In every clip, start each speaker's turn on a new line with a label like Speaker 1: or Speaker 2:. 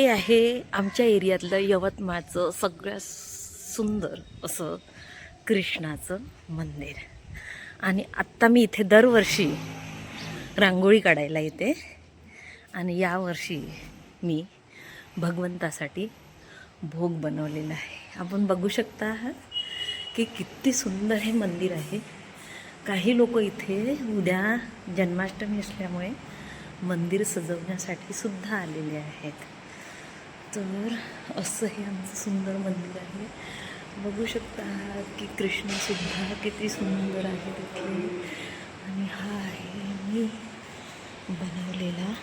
Speaker 1: हे आहे आमच्या एरियातलं यवतमाळचं सगळ्यात सुंदर असं कृष्णाचं मंदिर. आणि आत्ता मी इथे दरवर्षी रांगोळी काढायला येते. आणि यावर्षी मी भगवंतासाठी भोग बनवलेला आहे. आपण बघू शकता आहात की किती सुंदर हे मंदिर आहे. काही लोक इथे उद्या जन्माष्टमी असल्यामुळे मंदिर सजवण्यासाठी सुद्धा आलेले आहेत. तर असं हे आमचं सुंदर मंदिर आहे. बघू शकता की कृष्णसुद्धा किती सुंदर आहे तिथे. आणि हा आहे मी बनवलेला.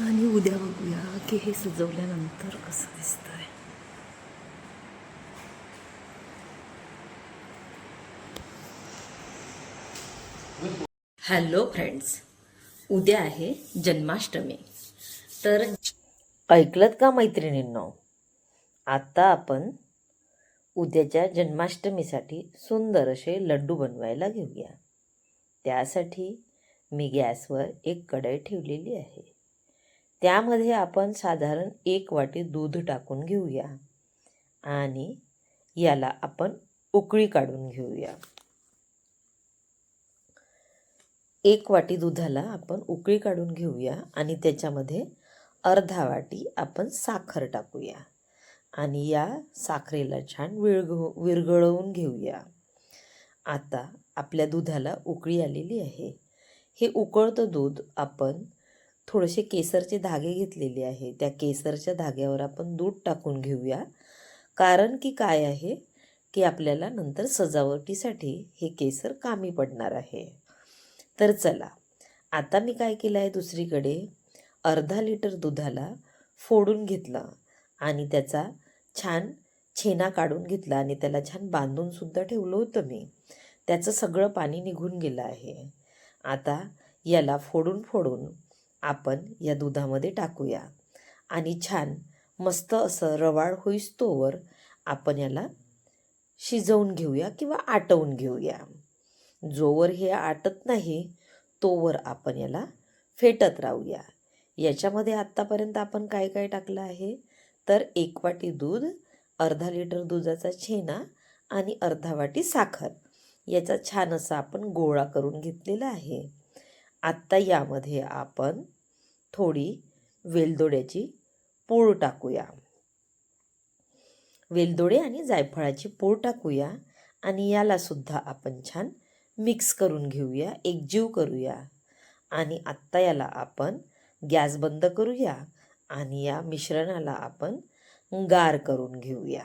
Speaker 1: आणि उद्या बघूया की हे सजवल्यानंतर कसं दिसतं. हॅलो फ्रेंड्स उद्या आहे जन्माष्टमी. तर ऐकलत का मैत्रिणींनो? आता आपण उद्याच्या जन्माष्टमीसाठी सुंदर असे लड्डू बनवायला घेऊया. त्यासाठी मी गॅसवर एक कढई ठेवलेली आहे. त्यामध्ये आपण साधारण एक वाटी दूध टाकून घेऊया आणि याला आपण उकळी काढून घेऊया. एक वाटी दुधाला आपण उकळी काढून घेऊया आणि त्याच्यामध्ये अर्धा वाटी आपण साखर टाकूया. आणि या साखरेला छान विरघ विरघळवून घेऊया. आता आपल्या दुधाला उकळी आलेली आहे. हे उकळतं दूध आपण थोडेसे केसरचे धागे घेतलेले आहे. त्या केसरच्या धाग्यावर आपण दूध टाकून घेऊया. कारण की काय आहे? की आपल्याला नंतर सजावटीसाठी हे केसर कामी पडणार आहे. तर चला. आता मी काय केलं आहे दुसरीकडे अर्धा लिटर दुधाला फोडून घेतलं आणि त्याचा छान छेना काढून घेतला आणि त्याला छान बांधूनसुद्धा ठेवलं होतं मी. त्याचं सगळं पाणी निघून गेलं आहे. आता याला फोडून फोडून आपण या दुधामध्ये टाकूया. आणि छान मस्त असं रवाळ होईस्तोवर आपण याला शिजवून घेऊया किंवा आटवून घेऊया. जोवर हे आटत नाही तोवर आपण याला फेटत राहूया. याच्यामध्ये आत्तापर्यंत आपण काय काय टाकलं आहे? तर एक वाटी दूध अर्धा लिटर दुधाचा छेना आणि अर्धा वाटी साखर. याचा छान असा आपण गोळा करून घेतलेला आहे. आत्ता यामध्ये आपण थोडी वेलदोड्याची पूळ टाकूया. वेलदोडे आणि जायफळाची पूळ टाकूया आणि यालासुद्धा आपण छान मिक्स करून घेऊया एकजीव करूया. आणि आत्ता याला आपण गॅस बंद करूया आणि या मिश्रणाला आपण गार करून घेऊया.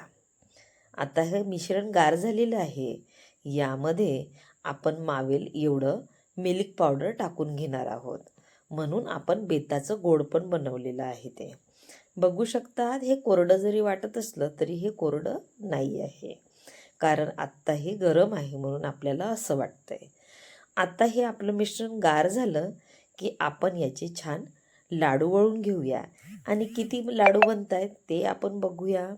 Speaker 1: आता हे मिश्रण गार झालेलं आहे यामध्ये आपण मावेल एवढं मिल्क पावडर टाकून घेणार आहोत. म्हणून आपण बेताचं गोड पण बनवलेलं आहे ते. बघू शकतात हे कोरडं जरी वाटत असलं तरी हे कोरडं नाही आहे. कारण आत्ता हे गरम आहे म्हणून आपल्याला असं वाटतंय. आता हे आपलं मिश्रण गार झालं की आपण याचे छान लाडू वळून घेऊया. आणि किती लाडू बनत आहेत ते आपण बघूया.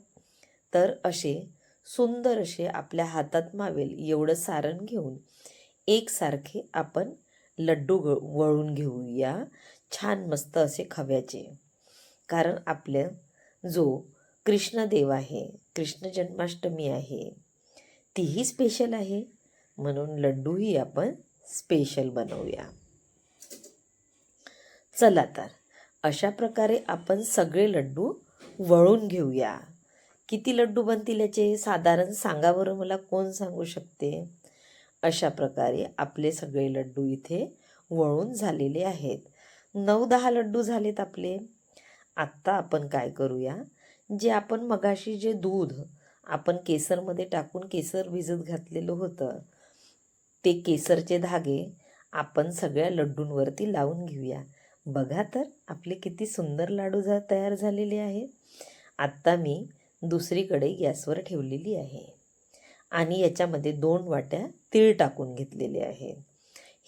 Speaker 1: तर असे सुंदर असे आपल्या हातात मावेल एवढं सारण घेऊन एकसारखे आपण लड्डू ग वळून घेऊया छान मस्त असे खव्याचे. कारण आपलं जो कृष्णदेव आहे कृष्ण जन्माष्टमी आहे तीही स्पेशल आहे. म्हणून लड्डूही आपण स्पेशल बनवूया. चला तर अशा प्रकारे आपण सगळे लड्डू वळून घेऊया. किती लड्डू बनतील याचे साधारण सांगा बरं मला कोण सांगू शकते? अशा प्रकारे आपले सगळे लड्डू इथे वळून झालेले आहेत. नऊ दहा लड्डू झालेत आपले. आत्ता आपण काय करूया? जे आपण मगाशी जे दूध आपण केसरमध्ये टाकून केसर भिजत घातलेलं होतं. ते केसरचे धागे आपण सगळ्या लड्डूंवरती लावून घेऊया. बघा तर आपले किती सुंदर लाडू झा तयार झालेले आहेत. आत्ता मी दुसरीकडे गॅसवर ठेवलेली आहे. आणि याच्यामध्ये दोन वाट्या तीळ टाकून घेतलेले आहे.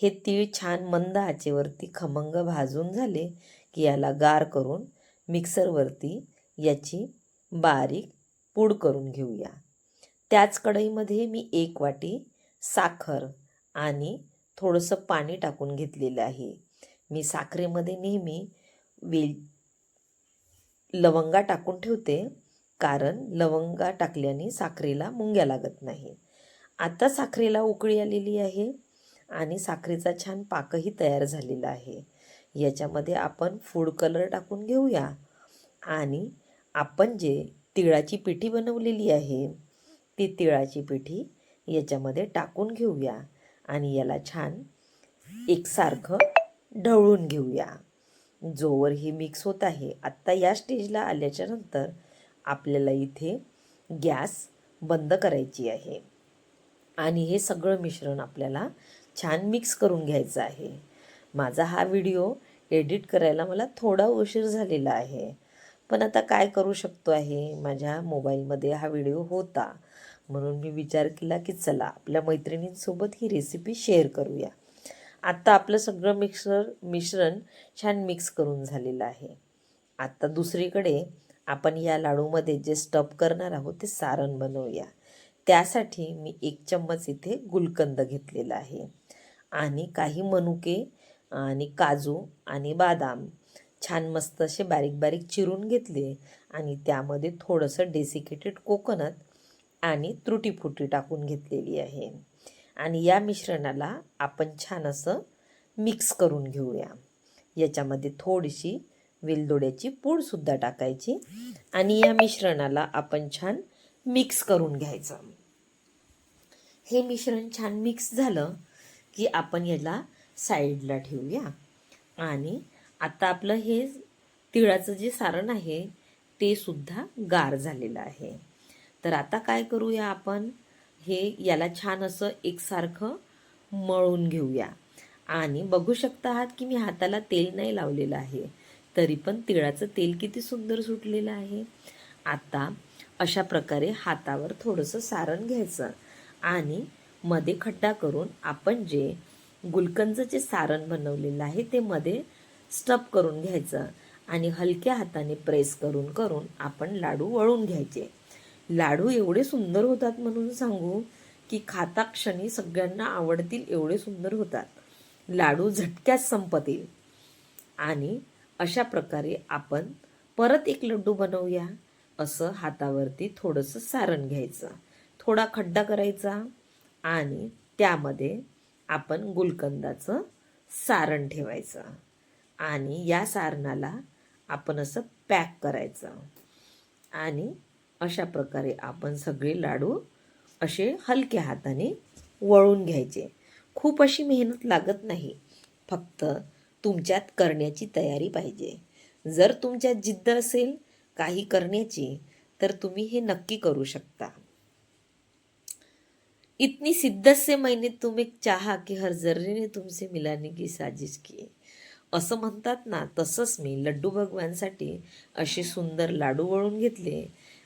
Speaker 1: हे तीळ छान मंद आचेवरती खमंग भाजून झाले की याला गार करून मिक्सरवरती याची बारीक पूड करून घेऊया. त्याच कढईमध्ये मी एक वाटी साखर आणि थोडंसं पाणी टाकून घेतलेलं आहे. मी साखरेमध्ये नेहमी वेल लवंगा टाकून ठेवते कारण लवंगा टाकल्याने साखरेला मुंग्या लागत नाही. आता साखरेला उकळी आलेली आहे आणि साखरेचा छान पाकही तयार झालेला आहे. याच्यामध्ये आपण फूड कलर टाकून घेऊया आणि आपण जे तिळाची पिठी बनवलेली आहे. ती तिळाची पिठी याच्यामध्ये टाकून घेऊया आणि याला छान एकसारखं ढवळून घेऊया. जोवर हे मिक्स होत आहे. आत्ता या स्टेजला आल्याच्यानंतर आपल्याला इथे गॅस बंद करायची आहे. आणि हे सगळं मिश्रण आपल्याला छान मिक्स करून घ्यायचं आहे. माझा हा व्हिडिओ एडिट करायला मला थोडा उशीर झालेला आहे. पण आता काय करू शकतो आहे? माझ्या मोबाईलमध्ये हा व्हिडिओ होता. म्हणून मी विचार केला की चला आपल्या मैत्रिणींसोबत ही रेसिपी शेअर करूया. आत्ता आपलं सगळं मिक्सर मिश्रण छान मिक्स करून झालेलं आहे. आत्ता दुसरीकडे आपण या लाडूमध्ये जे स्टप करणार आहोत ते सारण बनवूया. त्यासाठी मी एक चम्मच इथे गुलकंद घेतलेला आहे. आणि काही मनुके आणि काजू आणि बादाम छान मस्त असे बारीक बारीक चिरून घेतले आणि त्यामध्ये थोडंसं डेसिकेटेड कोकोनट आणि त्रुटीफुटी टाकून घेतलेली आहे. आणि या मिश्रणाला आपण छान असं मिक्स करून घेऊया. याच्यामध्ये थोडीशी वेलदोड्याची पूडसुद्धा टाकायची आणि या मिश्रणाला आपण छान मिक्स करून घ्यायचं. हे मिश्रण छान मिक्स झालं की आपण याला साईडला ठेवूया आणि आता आपलं हे तिळाचं जे सारण आहे ते सुद्धा गार झालेलं आहे. तर आता काय करूया आपण? हे याला छान असं एकसारखं मळून घेऊया. आणि बघू शकता आहात की मी हाताला तेल नाही लावलेलं आहे तरी पण तिळाचं तेल किती सुंदर सुटलेलं आहे. आता अशा प्रकारे हातावर थोडंसं सारण घ्यायचं आणि मध्ये खड्डा करून आपण जे गुलकंदचं जे सारण बनवलेलं आहे ते मध्ये स्टप करून घ्यायचं आणि हलक्या हाताने प्रेस करून करून आपण लाडू वळून घ्यायचे. लाडू एवढे सुंदर होतात म्हणून सांगू की खाता क्षणी सगळ्यांना आवडतील एवढे सुंदर होतात. लाडू झटक्यात संपतील. आणि अशा प्रकारे आपण परत एक लड्डू बनवूया. असं हातावरती थोडंसं सारण घ्यायचं. थोडा खड्डा करायचा आणि त्यामध्ये आपण गुलकंदाचं सारण ठेवायचं. आणि या सारणाला आपण असं पॅक करायचं. आणि अशा प्रकारे आपण सगळे लाडू असे हलक्या हाताने वळून घ्यायचे. खूप अशी मेहनत लागत नाही. फक्त तुमच्यात करण्याची तयारी पाहिजे. जर तुमच्यात जिद्द असेल काही करण्याची तर तुम्ही हे नक्की करू शकता. इतनी शिद्दत से मैंने तुम एक चाहा की हर जर्रे ने तुमसे मिलाने की साजिश की. असं म्हणतात ना तसंच मी लड्डू भगवानसाठी असे सुंदर लाडू वळून घेतले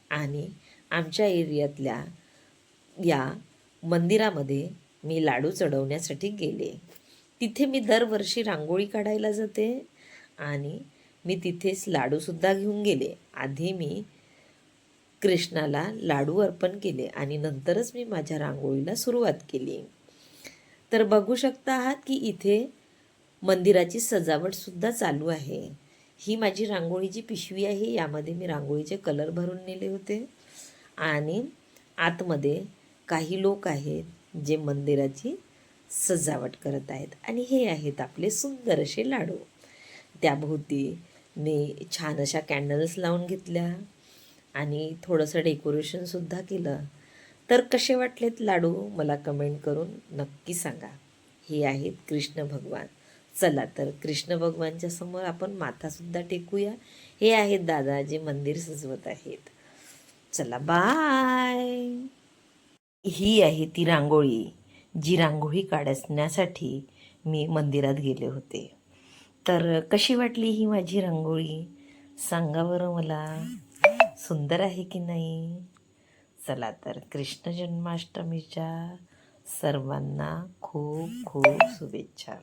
Speaker 1: आणि आमच्या एरियातल्या या मंदिरामध्ये मी लाडू चढवण्यासाठी गेले. तिथे मी दरवर्षी रांगोळी काढायला जाते आणि मी तिथेच लाडूसुद्धा घेऊन गेले. आधी मी कृष्णाला लाडू अर्पण केले आणि नंतरच मी माझ्या रांगोळीला सुरुवात केली. तर बघू शकता आहात की इथे मंदिराची सजावटसुद्धा चालू आहे. ही माझी रांगोळीची पिशवी आहे. यामध्ये मी रांगोळीचे कलर भरून नेले होते. आणि आतमध्ये काही लोक आहेत जे मंदिराची सजावट करत आहेत. आणि हे आहेत आपले सुंदर असे लाडू. त्याभोवती मी छान अशा कॅन्डल्स लावून घेतल्या. आणि थोडंसं डेकोरेशनसुद्धा केलं. तर कसे वाटलेत लाडू? मला कमेंट करून नक्की सांगा. हे आहेत कृष्ण भगवान. चला तर कृष्ण भगवानच्या समोर आपण माथासुद्धा टेकूया. हे आहेत दादा जे मंदिर सजवत आहेत. चला बाय ही आहे ती रांगोळी जी रांगोळी काढण्यासाठी मी मंदिरात गेले होते. तर कशी वाटली ही माझी रांगोळी? सांगा बरं मला. सुंदर आहे की नाही? चला तर कृष्ण जन्माष्टमीच्या सर्वांना खूप खूप शुभेच्छा.